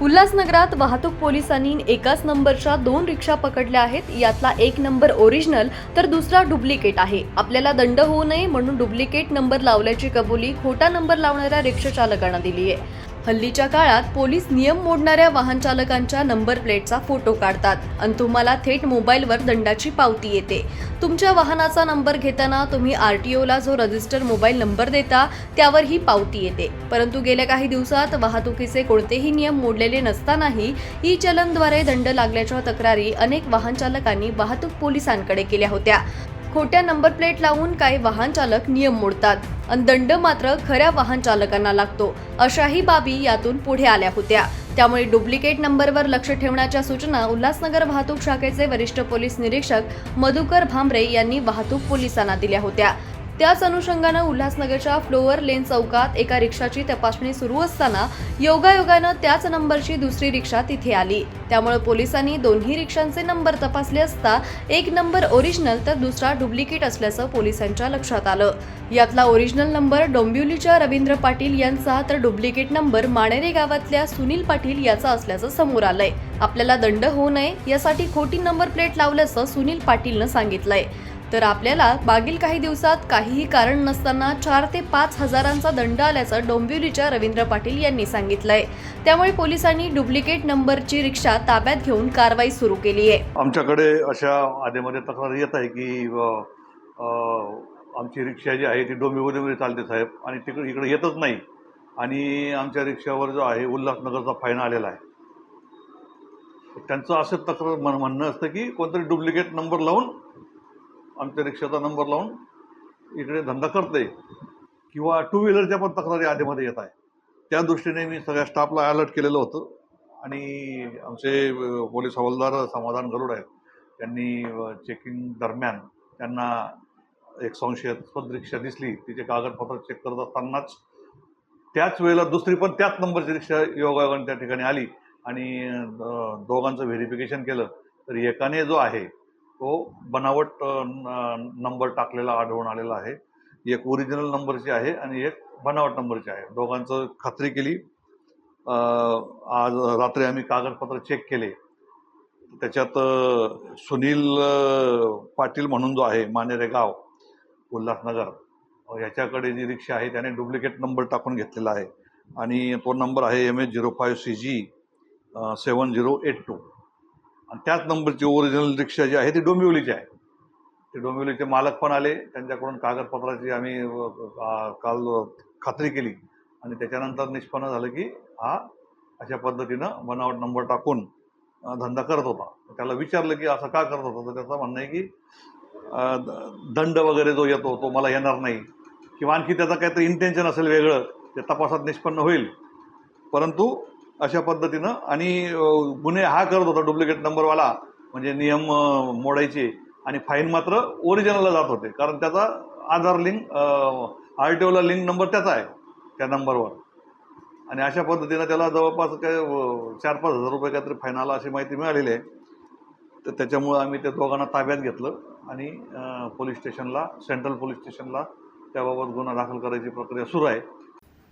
उल्हासनगरात वाहतूक पोलिसांनी एकाच नंबरच्या दोन रिक्षा पकडल्या आहेत. यातला एक नंबर ओरिजिनल तर दुसरा डुप्लिकेट आहे. आपल्याला दंड होऊ नये म्हणून डुप्लिकेट नंबर लावल्याची कबुली खोटा नंबर लावणाऱ्या रिक्षाचालकांना दिली आहे हल्लीच्या काळात पोलीस नियम मोडणाऱ्या वाहन चालकांच्या नंबर प्लेटचा फोटो काढतात. आणि तुम्हाला थेट मोबाईलवर दंडाची पावती येते. तुमच्या वाहनाचा नंबर घेताना तुम्ही आर टी ओला जो रजिस्टर मोबाईल नंबर देता त्यावर ही पावती येते. परंतु गेल्या काही दिवसात वाहतुकीचे कोणतेही नियम मोडलेले नसतानाही ई चलनद्वारे दंड लागल्याच्या तक्रारी अनेक वाहन चालकांनी वाहतूक पोलिसांकडे केल्या होत्या. खोट्या नंबर प्लेट लावून काही वाहन चालक नियम मोडतात. आणि दंड मात्र खऱ्या वाहन चालकांना लागतो. अशाही बाबी यातून पुढे आल्या होत्या. त्यामुळे डुप्लिकेट नंबरवर लक्ष ठेवण्याच्या सूचना उल्हासनगर वाहतूक शाखेचे वरिष्ठ पोलीस निरीक्षक मधुकर भांबरे यांनी वाहतूक पोलिसांना दिल्या होत्या. त्याच अनुषंगानं उल्हासनगरच्या फ्लोअर लेन चौकात एका रिक्षाची तपासणी सुरू असताना योगायोगानं त्याच नंबरची दुसरी रिक्षा तिथे आली. त्यामुळे पोलिसांनी दोन्ही रिक्षांचे नंबर तपासले असता एक नंबर ओरिजिनल तर दुसरा डुप्लिकेट असल्याचं पोलिसांच्या लक्षात आलं. यातला ओरिजिनल नंबर डोंबिवलीच्या रवींद्र पाटील यांचा तर डुप्लिकेट नंबर माणेरे गावातल्या सुनील पाटील याचा असल्याचं समोर आलंय. आपल्याला दंड होऊ नये यासाठी खोटी नंबर प्लेट लावल्याचं सुनील पाटीलनं सांगितलंय. तर आपल्याला मागील काही दिवसात काहीही कारण नसताना चार ते पाच हजारांचा दंड आल्याचं डोंबिवलीच्या रवींद्र पाटील यांनी सांगितलंय. त्यामुळे पोलिसांनी डुप्लिकेट नंबरची रिक्षा ताब्यात घेऊन कारवाई सुरू केली आहे. आमच्याकडे अशा आधेमध्ये तक्रार येत आहे की आमची रिक्षा जी आहे ती डोंबिवलीमध्ये चालते साहेब आणि तिकडे इकडे येतच नाही. आणि आमच्या रिक्षावर जो आहे उल्हासनगरचा फाईन आलेला आहे. त्यांचं असं तक्रार म्हणणं असतं की कोणतरी डुप्लिकेट नंबर लावून आमच्या रिक्षाचा नंबर लावून इकडे धंदा करते किंवा टू व्हीलरच्या पण तक्रारी आधीमध्ये येत आहे. त्या दृष्टीने मी सगळ्या स्टाफला अलर्ट केलेलं होतं. आणि आमचे पोलीस हवालदार समाधान गरुड आहेत. त्यांनी चेकिंग दरम्यान त्यांना एक संशयास्पद रिक्षा दिसली. तिचे कागदपत्र चेक करत असतानाच त्याच वेळेला दुसरी पण त्याच नंबरची रिक्षा योगायोगाने त्या ठिकाणी आली. आणि दोघांचं व्हेरिफिकेशन केलं. तर एकाने जो आहे तो बनावट न- नंबर टाकलेला आढळून आलेला आहे. एक ओरिजिनल नंबरची आहे आणि एक बनावट नंबरची आहे. दोघांचं खात्री केली. आज रात्री आम्ही कागदपत्र चेक केले. त्याच्यात सुनील पाटील म्हणून जो आहे मानेरे गाव उल्हासनगर याच्याकडे जी रिक्षा आहे त्याने डुप्लिकेट नंबर टाकून घेतलेला आहे. आणि तो नंबर आहे M H zero five C G seven zero eight two आणि त्याच नंबरची ओरिजिनल रिक्षा जी आहे ती डोंबिवलीची आहे. ते डोंबिवलीचे मालक पण आले त्यांच्याकडून कागदपत्राची आम्ही काल खात्री केली. आणि त्याच्यानंतर निष्पन्न झालं की हा अशा पद्धतीनं बनावट नंबर टाकून धंदा करत होता. त्याला विचारलं की असं का करत होता? तर त्याचं म्हणणं आहे की द- दंड वगैरे जो येतो तो मला येणार नाही. किंवा आणखी त्याचं काहीतरी इंटेन्शन असेल वेगळं ते तपासात निष्पन्न होईल. परंतु अशा पद्धतीनं आणि गुन्हे हा करत होता डुप्लिकेट नंबरवाला म्हणजे नियम मोडायचे आणि फाईन मात्र ओरिजिनलला जात होते. कारण त्याचा आधार लिंक आर टी ओला लिंक नंबर त्याचा आहे त्या नंबरवर. आणि अशा पद्धतीनं त्याला जवळपास काय चार पाच हजार रुपये काहीतरी फाईन आला अशी माहिती मिळालेली आहे. तर त्याच्यामुळं आम्ही त्या दोघांना ताब्यात घेतलं आणि पोलीस स्टेशनला सेंट्रल पोलीस स्टेशनला त्याबाबत गुन्हा दाखल करायची प्रक्रिया सुरू आहे.